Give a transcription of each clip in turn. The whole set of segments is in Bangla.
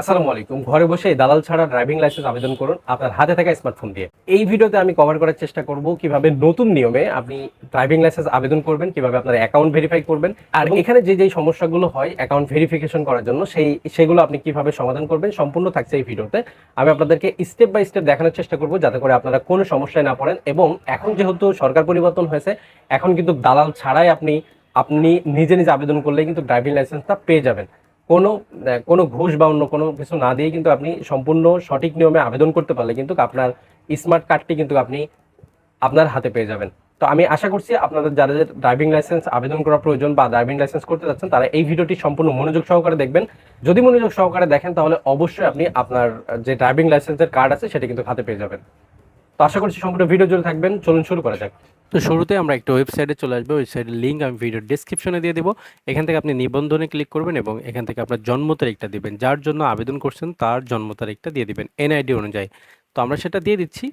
আসসালামু আলাইকুম। ঘরে বসে দালাল ছাড়া ড্রাইভিং লাইসেন্স আবেদন করুন আপনার হাতে থাকা স্মার্টফোন দিয়ে। এই ভিডিওতে আমি কভার করার চেষ্টা করব কীভাবে নতুন নিয়মে আপনি ড্রাইভিং লাইসেন্স আবেদন করবেন কীভাবে আপনার অ্যাকাউন্ট ভেরিফাই করবেন আর এখানে যে যে সমস্যাগুলো হয় অ্যাকাউন্ট ভেরিফিকেশন করার জন্য সেই সেগুলো আপনি কীভাবে সমাধান করবেন সম্পূর্ণ থাকছে এই ভিডিওতে। আমি আপনাদেরকে স্টেপ বাই স্টেপ দেখানোর চেষ্টা করব যাতে করে আপনারা কোনো সমস্যায় না পড়েন এবং এখন যেহেতু সরকার পরিবর্তন হয়েছে এখন কিন্তু দালাল ছাড়াই আপনি আপনি নিজে নিজে আবেদন করলেই কিন্তু ড্রাইভিং লাইসেন্সটা পেয়ে যাবেন। কোনো কোনো ঘুষ বা অন্য কোনো কিছু না দিয়ে কিন্তু আপনি সম্পূর্ণ সঠিক নিয়মে আবেদন করতে পারলে কিন্তু আপনার স্মার্ট কার্ডটি কিন্তু আপনি আপনার হাতে পেয়ে যাবেন। তো আমি আশা করছি আপনাদের যাদের ড্রাইভিং লাইসেন্স আবেদন করা প্রয়োজন বা ড্রাইভিং লাইসেন্স করতে যাচ্ছেন, তারা এই ভিডিওটি সম্পূর্ণ মনোযোগ সহকারে দেখবেন। যদি মনোযোগ সহকারে দেখেন, তাহলে অবশ্যই আপনি আপনার যে ড্রাইভিং লাইসেন্সের কার্ড আছে, সেটা কিন্তু হাতে পেয়ে যাবেন। তো আশা করছি সম্পূর্ণ ভিডিও জুড়ে থাকবেন। চলুন শুরু করা যাক। তো শুরুতে আমরা একটা ওয়েবসাইটে চলে আসব। ওয়েবসাইটের লিঙ্ক আমি ভিডিও ডিসক্রিপশনে দিয়ে দেবো। এখান থেকে আপনি নিবন্ধনে ক্লিক করবেন এবং এখান থেকে আপনার জন্ম তারিখটা দিবেন। যার জন্য আবেদন করছেন, তার জন্ম তারিখটা দিয়ে দিবেন। এনআইডি অনুযায়ী। তো আমরা সেটা দিয়ে দিচ্ছি।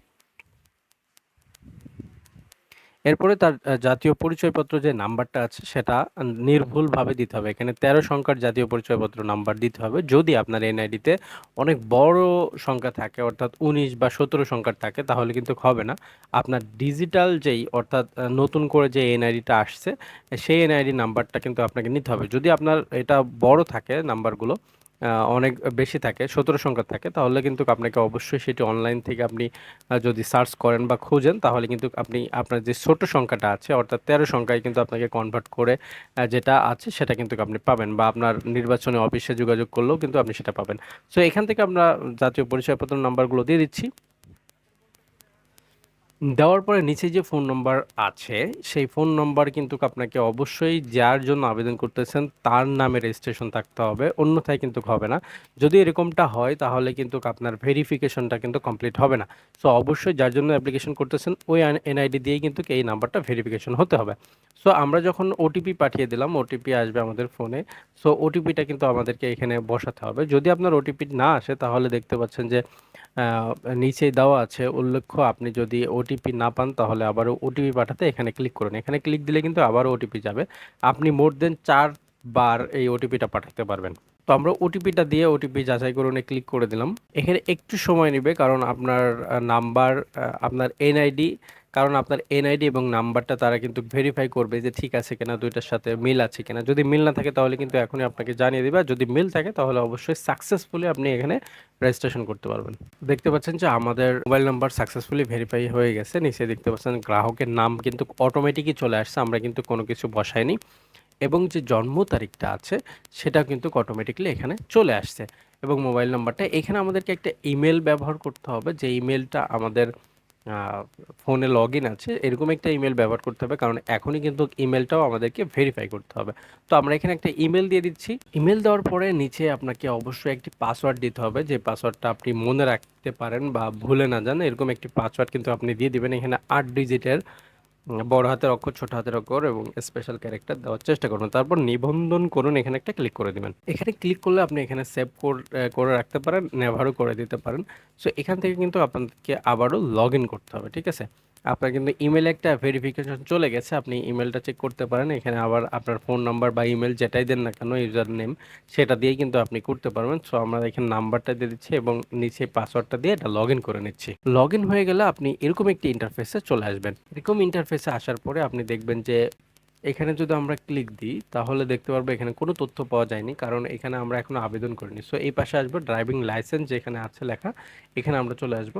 এরপরে তার জাতীয় পরিচয়পত্র যে নাম্বারটা আছে সেটা নির্ভুলভাবে দিতে হবে। এখানে তেরো সংখ্যার জাতীয় পরিচয়পত্র নাম্বার দিতে হবে। যদি আপনার এনআইডিতে অনেক বড় সংখ্যা থাকে, অর্থাৎ উনিশ বা সতেরো সংখ্যার থাকে, তাহলে কিন্তু হবে না। আপনার ডিজিটাল যেই, অর্থাৎ নতুন করে যে এনআইডিটা আসছে, সেই এনআইডি নাম্বারটা কিন্তু আপনাকে নিতে হবে। যদি আপনার এটা বড় থাকে নাম্বারগুলো অনেক বেশি থাকে, সতেরো সংখ্যা থাকে, তাহলে কিন্তু আপনাকে অবশ্যই সেটি অনলাইন থেকে আপনি যদি সার্চ করেন বা খুঁজেন, তাহলে কিন্তু আপনি আপনার যে ছোট সংখ্যাটা আছে, অর্থাৎ তেরো সংখ্যায় কিন্তু আপনাকে কনভার্ট করে যেটা আছে সেটা কিন্তু আপনি পাবেন বা আপনার নির্বাচনী অফিসে যোগাযোগ করলেও কিন্তু আপনি সেটা পাবেন। সো এখান থেকে আমরা জাতীয় পরিচয়পত্র নাম্বারগুলো দিয়ে দিচ্ছি। দেওয়ার পরে নিচে যে ফোন নম্বর আছে, সেই ফোন নম্বর কিন্তু আপনাকে অবশ্যই যার জন্য আবেদন করতেছেন, তার নামে রেজিস্ট্রেশন থাকতে হবে, অন্যথায় কিন্তু হবে না। যদি এরকমটা হয়, তাহলে কিন্তু আপনার ভেরিফিকেশনটা কিন্তু কমপ্লিট হবে না। সো অবশ্যই যার জন্য অ্যাপ্লিকেশন করতেছেন, ওই এনআইডি দিয়েই কিন্তু এই নাম্বারটা ভেরিফিকেশন হতে হবে। সো আমরা যখন ওটিপি পাঠিয়ে দিলাম ওটিপি আসবে আমাদের ফোনে সো ওটিপিটা কিন্তু আমাদেরকে এখানে বসাতে হবে। যদি আপনার ওটিপি না আসে, তাহলে দেখতে পাচ্ছেন যে নিচেই দেওয়া আছে উল্লেখ্য, আপনি যদি ওটিপি না পান তাহলে আবারও ওটিপি পাঠাতে এখানে ক্লিক করুন। এখানে ক্লিক দিলে কিন্তু আবারও ওটিপি যাবে। আপনি মোর দেন চার বার এই ওটিপিটা পাঠাতে পারবেন। তো আমরা ওটিপিটা দিয়ে ওটিপি যাচাই করুন ক্লিক করে দিলাম। এখানে একটু সময় নেবে কারণ আপনার নাম্বার আপনার এনআইডি কারণ আপনার এনআইডি এবং নাম্বারটা তারা কিন্তু ভেরিফাই করবে যে ঠিক আছে কিনা, দুইটার সাথে মিল আছে কিনা। যদি মিল না থাকে তাহলে কিন্তু এখনই আপনাকে জানিয়ে দেবে। আর যদি মিল থাকে তাহলে অবশ্যই সাকসেসফুলি আপনি এখানে রেজিস্ট্রেশন করতে পারবেন। দেখতে পাচ্ছেন যে আমাদের মোবাইল নাম্বার সাকসেসফুলি ভেরিফাই হয়ে গেছে। নিচে দেখতে পাচ্ছেন গ্রাহকের নাম কিন্তু অটোমেটিকই চলে আসছে। আমরা কিন্তু কোনো কিছু বসাইনি। এবং যে জন্ম তারিখটা আছে সেটা কিন্তু অটোমেটিকলি এখানে চলে আসছে। এবং মোবাইল নাম্বারটা এখানে আমাদেরকে একটা ইমেল ব্যবহার করতে হবে। যে ইমেলটা আমাদের ফোনে লগ ইন আছে, এরকম একটা ইমেল ব্যবহার করতে হবে, কারণ এখনই কিন্তু ইমেলটাও আমাদেরকে ভেরিফাই করতে হবে। তো আমরা এখানে একটা ইমেল দিয়ে দিচ্ছি। ইমেল দেওয়ার পরে নিচে আপনাকে অবশ্যই একটি পাসওয়ার্ড দিতে হবে, যে পাসওয়ার্ডটা আপনি মনে রাখতে পারেন বা ভুলে না যান, এরকম একটি পাসওয়ার্ড কিন্তু আপনি দিয়ে দিবেন। এখানে আট ডিজিটের বড় হাতের অক্ষর, ছোট হাতের অক্ষর এবং স্পেশাল ক্যারেক্টার দেওয়ার চেষ্টা করুন। তারপর নিবন্ধন করুন, এখানে একটা ক্লিক করে দিবেন। এখানে ক্লিক করলে আপনি এখানে সেভ করে রাখতে পারেন নেভারও করে দিতে পারেন। সো এখান থেকে কিন্তু আপনাদেরকে আবারও লগ করতে হবে, ঠিক আছে? আপনার কিন্তু ইমেলে একটা ভেরিফিকেশন চলে গেছে, আপনি ইমেলটা চেক করতে পারেন। এখানে আবার আপনার ফোন নাম্বার বা ইমেল যেটাই দেন না কেন ইউজার নেম সেটা দিয়েই কিন্তু আপনি করতে পারবেন। সো আমরা এখানে নাম্বারটা দিয়ে দিচ্ছি এবং নিচে পাসওয়ার্ডটা দিয়ে এটা লগ করে নিচ্ছি। লগ হয়ে গেলে আপনি এরকম একটি ইন্টারফেসে চলে আসবেন। এরকম ইন্টারফেসে আসার পরে আপনি দেখবেন যে, এখানে যদি আমরা ক্লিক দিই, তাহলে দেখতে পারব এখানে কোনো তথ্য পাওয়া যায়নি, কারণ এখানে আমরা এখনও আবেদন করিনি। সো এই পাশে আসব ড্রাইভিং লাইসেন্স যেখানে আছে লেখা, এখানে আমরা চলে আসব।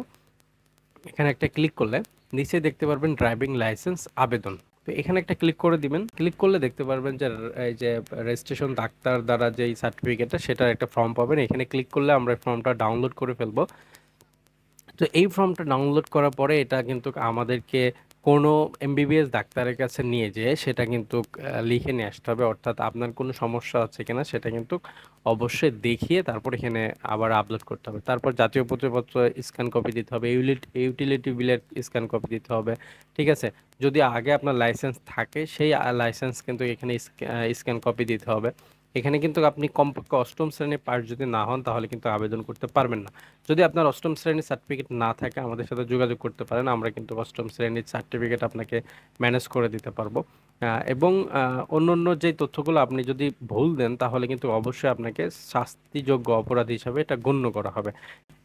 এখানে একটা ক্লিক করলে নিচে দেখতে পারবেন ড্রাইভিং লাইসেন্স আবেদন। তো এখানে একটা ক্লিক করে দিবেন। ক্লিক করলে দেখতে পারবেন যে, এই যে রেজিস্ট্রেশন ডাক্তার দ্বারা যেই সার্টিফিকেটটা সেটার একটা ফর্ম পাবেন। এখানে ক্লিক করলে আমরা ফর্মটা ডাউনলোড করে ফেলব। তো এই ফর্মটা ডাউনলোড করার পরে এটা কিন্তু আমাদেরকে কোনো এমবিবিএস ডাক্তারের কাছে নিয়ে যেয়ে সেটা কিন্তু লিখে নিয়ে আসতে হবে। অর্থাৎ আপনার কোনো সমস্যা আছে কিনা সেটা কিন্তু অবশ্যই দেখিয়ে তারপর এখানে আবার আপলোড করতে হবে। তারপর জাতীয় পত্রপত্র স্ক্যান কপি দিতে হবে ইউটিলিটি বিলের স্ক্যান কপি দিতে হবে, ঠিক আছে? যদি আগে আপনার লাইসেন্স থাকে, সেই লাইসেন্স কিন্তু এখানে স্ক্যান কপি দিতে হবে। এখানে কিন্তু আপনি কমপক্ষে অষ্টম শ্রেণির পাস যদি না হন, তাহলে কিন্তু আবেদন করতে পারবেন না। যদি আপনার অষ্টম শ্রেণির সার্টিফিকেট না থাকে, আমাদের সাথে যোগাযোগ করতে পারেন। আমরা কিন্তু অষ্টম শ্রেণির সার্টিফিকেট আপনাকে ম্যানেজ করে দিতে পারব। এবং আহ, অন্যান্য যে তথ্যগুলো আপনি যদি ভুল দেন তাহলে কিন্তু অবশ্যই আপনাকে শাস্তিযোগ্য অপরাধ হিসাবে এটা গণ্য করা হবে।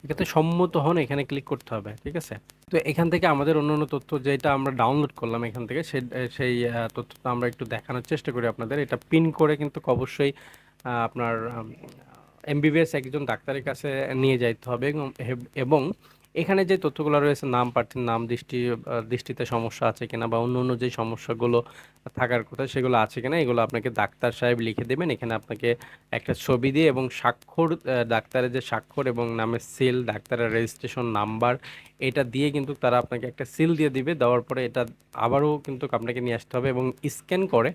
এক্ষেত্রে সম্মত হন এখানে ক্লিক করতে হবে ঠিক আছে? তো এখান থেকে আমাদের অন্যান্য তথ্য যেটা আমরা ডাউনলোড করলাম এখান থেকে সে সেই তথ্যটা আমরা একটু দেখানোর চেষ্টা করি আপনাদের। এটা পিন করে কিন্তু অবশ্যই আপনার এমবিবিএস একজন ডাক্তারের কাছে নিয়ে যাইতে হবে এবং এখানে যে তথ্যগুলো রয়েছে, নাম প্রার্থীর নাম, দৃষ্টি দৃষ্টিতে সমস্যা আছে কিনা বা অন্য অন্য যে সমস্যাগুলো থাকার কথা সেগুলো আছে কিনা, এগুলো আপনাকে ডাক্তার সাহেব লিখে দেবেন। এখানে আপনাকে একটা ছবি দিয়ে এবং স্বাক্ষর ডাক্তারের যে স্বাক্ষর এবং নামের সিল, ডাক্তারের রেজিস্ট্রেশন নাম্বার এটা দিয়ে কিন্তু তারা আপনাকে একটা সিল দিয়ে দিবে। দেওয়ার পরে এটা আবারও কিন্তু আপনাকে নিয়ে আসতে হবে এবং স্ক্যান করে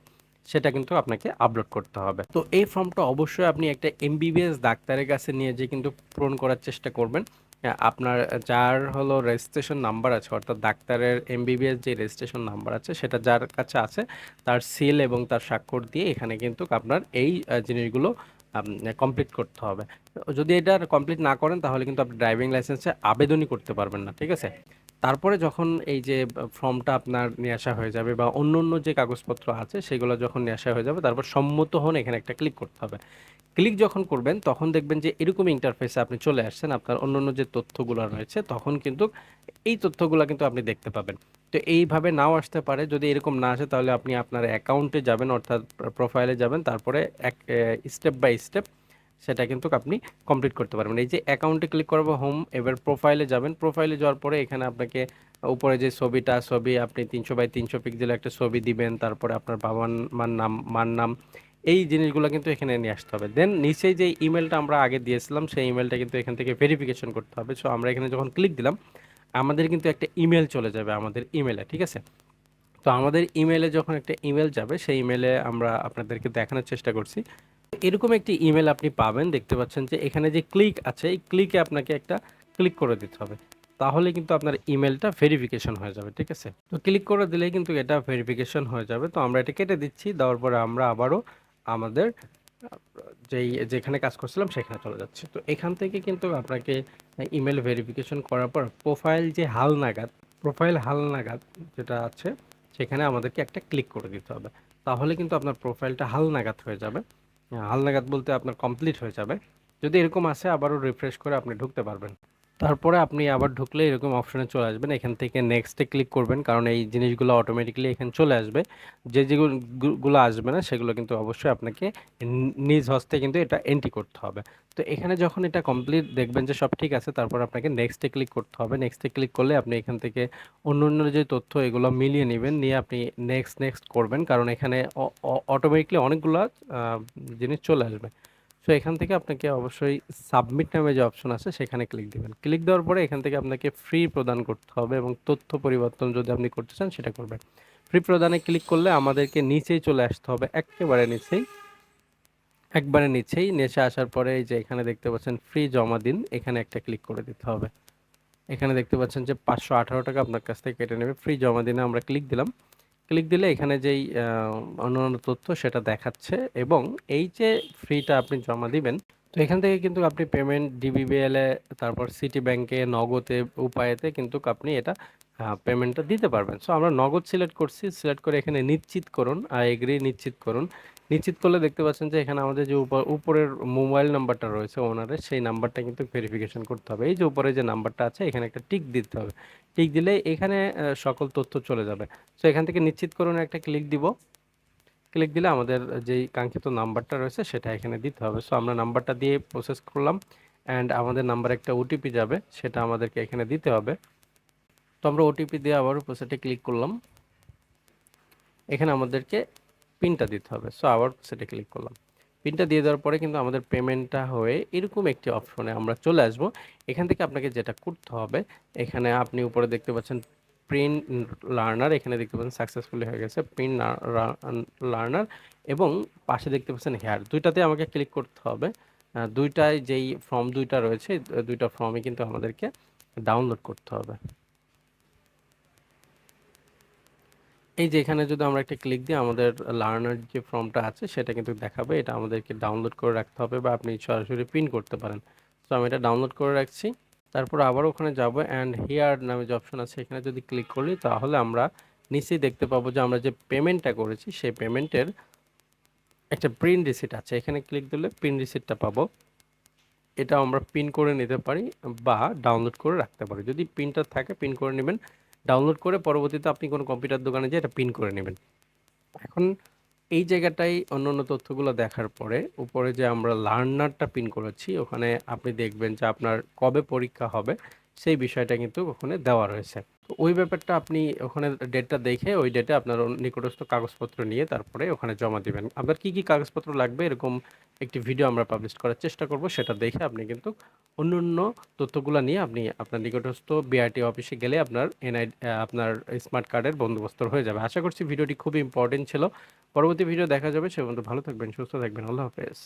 সেটা কিন্তু আপনাকে আপলোড করতে হবে। তো এই ফর্মটা অবশ্যই আপনি একটা এমবিবিএস ডাক্তারের কাছে নিয়ে যেয়ে কিন্তু পূরণ করার চেষ্টা করবেন। আহ, আপনার যার হলো রেজিস্ট্রেশন নাম্বার আছে অর্থাৎ ডাক্তারের এমবিবিএস যে রেজিস্ট্রেশন নাম্বার আছে সেটা যার কাছে আছে তার সিল এবং তার স্বাক্ষর দিয়ে এখানে কিন্তু আপনার এই জিনিসগুলো কমপ্লিট করতে হবে। যদি এটা কমপ্লিট না করেন তাহলে কিন্তু আপনি ড্রাইভিং লাইসেন্সে আবেদনই করতে পারবেন না ঠিক আছে? তারপরে যখন এই যে ফর্মটা আপনার নিয়ে আসা হয়ে যাবে বা অন্য অন্য যে কাগজপত্র আছে সেগুলো যখন নিয়ে আসা হয়ে যাবে তারপর সম্মত হন এখানে একটা ক্লিক করতে হবে। ক্লিক যখন করবেন, তখন দেখবেন যে এরকম ইন্টারফেসে আপনি চলে আসছেন, আপনার অন্য অন্য যে তথ্যগুলো রয়েছে, তখন কিন্তু এই তথ্যগুলো কিন্তু আপনি দেখতে পাবেন। তো এইভাবে নাও আসতে পারে, যদি এরকম না আসে তাহলে আপনি আপনার অ্যাকাউন্টে যাবেন, অর্থাৎ প্রোফাইলে যাবেন, তারপরে এক স্টেপ বাই স্টেপ সেটা কিন্তু আপনি কমপ্লিট করতে পারবেন। এই যে অ্যাকাউন্টে ক্লিক করব হোম এবার প্রোফাইলে যাবেন প্রোফাইলে যাওয়ার পরে এখানে আপনাকে উপরে যে ছবিটা, ছবি আপনি তিনশো বাই তিনশো পিক্সেল একটা ছবি দিবেন, তারপরে আপনার বাবার, মার নাম মার নাম এই জিনিসগুলো কিন্তু এখানে নিয়ে আসতে হবে। দেন নিচে যে ইমেলটা আমরা আগে দিয়েছিলাম, সেই ইমেলটা কিন্তু এখান থেকে ভেরিফিকেশন করতে হবে। সো আমরা এখানে যখন ক্লিক দিলাম, আমাদের কিন্তু একটা ইমেল চলে যাবে আমাদের ইমেলে ঠিক আছে? তো আমাদের ইমেলে যখন একটা ইমেল যাবে, সেই ইমেলে আমরা আপনাদেরকে দেখানোর চেষ্টা করছি। এরকম একটি ইমেল আপনি পাবেন, দেখতে পাচ্ছেন যে এখানে যে ক্লিক আছে, এই ক্লিকে আপনাকে একটা ক্লিক করে দিতে হবে। তাহলে কিন্তু আপনার ইমেলটা ভেরিফিকেশন হয়ে যাবে, ঠিক আছে? তো ক্লিক করে দিলেই কিন্তু এটা ভেরিফিকেশন হয়ে যাবে। তো আমরা এটা কেটে দিচ্ছি, দেওয়ার পরে আমরা আবারও আমাদের, যেই, যেখানে কাজ করছিলাম সেখানে চলে যাচ্ছে। তো এখান থেকে কিন্তু আপনাকে ইমেল ভেরিফিকেশন করার পর প্রোফাইল যে হাল নাগাদ প্রোফাইল হাল নাগাদ যেটা আছে, সেখানে আমাদেরকে একটা ক্লিক করে দিতে হবে। তাহলে কিন্তু আপনার প্রোফাইলটা হাল নাগাদ হয়ে যাবে। হাল নাগাদ বলতে আপনার কমপ্লিট হয়ে যাবে। যদি এরকম আসে, আবারও রিফ্রেশ করে আপনি ঢুকতে পারবেন। তারপরে আপনি আবার ঢুকলে এরকম অপশনে চলে আসবেন। এখান থেকে নেক্সটে ক্লিক করবেন, কারণ এই জিনিসগুলো অটোমেটিক্যালি এখানে চলে আসবে। যে যেগুলো আসবে না, সেগুলো কিন্তু অবশ্যই আপনাকে নিজ হস্তে কিন্তু এটা এন্ট্রি করতে হবে। তো এখানে যখন এটা কমপ্লিট দেখবেন যে সব ঠিক আছে, তারপর আপনাকে নেক্সটে ক্লিক করতে হবে। নেক্সটে ক্লিক করলে আপনি এখান থেকে অন্য অন্য যে তথ্য, এগুলো মিলিয়ে নেবেন, নিয়ে আপনি নেক্সট নেক্সট করবেন। কারণ এখানে অটোমেটিকলি অনেকগুলো জিনিস চলে আসবে। সো এখান থেকে আপনাকে অবশ্যই সাবমিট নামে যে অপশন আছে, সেখানে ক্লিক দিবেন। ক্লিক দেওয়ার পরে এখান থেকে আপনাকে ফ্রি প্রদান করতে হবে এবং তথ্য পরিবর্তন যদি আপনি করতে চান, সেটা করবেন। ফ্রি প্রদানে ক্লিক করলে আমাদেরকে নিচেই চলে আসতে হবে, একেবারে নিচেই। একবারে নিচেই, নিচে আসার পরে এই যে এখানে দেখতে পাচ্ছেন ফ্রি জমা দিন, এখানে একটা ক্লিক করে দিতে হবে। এখানে দেখতে পাচ্ছেন যে পাঁচশো আঠারো টাকা আপনার কাছ থেকে কেটে নেবে। ফ্রি জমা দিনে আমরা ক্লিক দিলাম। ক্লিক দিলে এখানে যেই অন্যান্য তথ্য সেটা দেখাচ্ছে এবং এই যে ফ্রিটা আপনি জমা দিবেন, তো এখান থেকে কিন্তু আপনি পেমেন্ট ডিবিবিএল তারপর সিটি ব্যাংকে নগদে, উপায়েতে কিন্তু আপনি এটা পেমেন্টটা দিতে পারবেন। সো আমরা নগদ সিলেক্ট করছি সিলেক্ট করে এখানে নিশ্চিত করুন আই এগ্রি নিশ্চিত করুন। নিশ্চিত করলে দেখতে পাচ্ছেন যে এখানে আমাদের যে উপর, উপরের মোবাইল নাম্বারটা রয়েছে ওনারের, সেই নাম্বারটা কিন্তু ভেরিফিকেশন করতে হবে। এই যে উপরে যে নাম্বারটা আছে, এখানে একটা টিক দিতে হবে। টিক দিলে এখানে সকল তথ্য চলে যাবে। সো এখান থেকে নিশ্চিত করুন একটা ক্লিক দিব। ক্লিক দিলে আমাদের যেই কাঙ্ক্ষিত নাম্বারটা রয়েছে, সেটা এখানে দিতে হবে। সো আমরা নাম্বারটা দিয়ে প্রসেস করলাম অ্যান্ড আমাদের নাম্বার একটা ওটিপি যাবে, সেটা আমাদেরকে এখানে দিতে হবে। তো আমরা ওটিপি দিয়ে আবারও প্রসেসে ক্লিক করলাম। এখানে আমাদেরকে পিনটা দিতে হবে। সো আবার সেটা ক্লিক করলাম। পিনটা দিয়ে দেওয়ার পরে কিন্তু আমাদের পেমেন্টটা হয়ে এরকম একটি অপশনে আমরা চলে আসব। এখান থেকে আপনাকে যেটা করতে হবে, এখানে আপনি উপরে দেখতে পাচ্ছেন প্রিন্ট লার্নার এখানে দেখতে পাচ্ছেন সাকসেসফুলি হয়ে গেছে প্রিন্ট লার্নার এবং পাশে দেখতে পাচ্ছেন হেয়ার দুইটাতে আমাকে ক্লিক করতে হবে। দুইটায় যেই ফর্ম দুইটা রয়েছে, দুইটা ফর্মই কিন্তু আমাদেরকে ডাউনলোড করতে হবে। এই যে এখানে যদি আমরা একটা ক্লিক দিই, আমাদের লার্নার যে ফর্মটা আছে, সেটা কিন্তু দেখাবে। এটা আমাদেরকে ডাউনলোড করে রাখতে হবে বা আপনি সরাসরি প্রিন্ট করতে পারেন। তো আমি এটা ডাউনলোড করে রাখছি। তারপর আবার ওখানে যাব অ্যান্ড হিয়ার নামে যে অপশন আছে, এখানে যদি ক্লিক করি, তাহলে আমরা নিচেই দেখতে পাবো যে আমরা যে পেমেন্টটা করেছি, সেই পেমেন্টের একটা প্রিন্ট রিসিট আছে। এখানে ক্লিক দিলে প্রিন্ট রিসিটটা পাবো। এটা আমরা পিন করে নিতে পারি বা ডাউনলোড করে রাখতে পারি। যদি পিনটা থাকে প্রিন্ট করে নেবেন। ডাউনলোড করে পরবর্তীতে আপনি কোনো কম্পিউটার দোকানে যেয়ে এটা পিন করে নেবেন। এখন এই জায়গাটাই অন্য অন্য তথ্যগুলো দেখার পরে, উপরে যে আমরা লার্নারটা পিন করেছি, ওখানে আপনি দেখবেন যে আপনার কবে পরীক্ষা হবে, সেই বিষয়টা কিন্তু ওখানে দেওয়া রয়েছে। তো ওই ব্যাপারটা আপনি ওখানে ডেটটা দেখে ওই ডেটে আপনার নিকটস্থ কাগজপত্র নিয়ে তারপরে ওখানে জমা দিবেন। আপনার কি কি কাগজপত্র লাগবে? এরকম একটি ভিডিও আমরা পাবলিশ করার চেষ্টা করব। সেটা দেখে আপনি কিন্তু অন্য অন্য তথ্যগুলো নিয়ে আপনি আপনার নিকটস্থ বিআরটি অফিসে গেলে আপনার এনআই আপনার স্মার্ট কার্ডের বন্দোবস্ত হয়ে যাবে। আশা করছি ভিডিওটি খুবই ইম্পর্টেন্ট ছিল। পরবর্তী ভিডিও দেখা যাবে। সে পর্যন্ত ভালো থাকবেন, সুস্থ থাকবেন। আল্লাহ হাফেজ।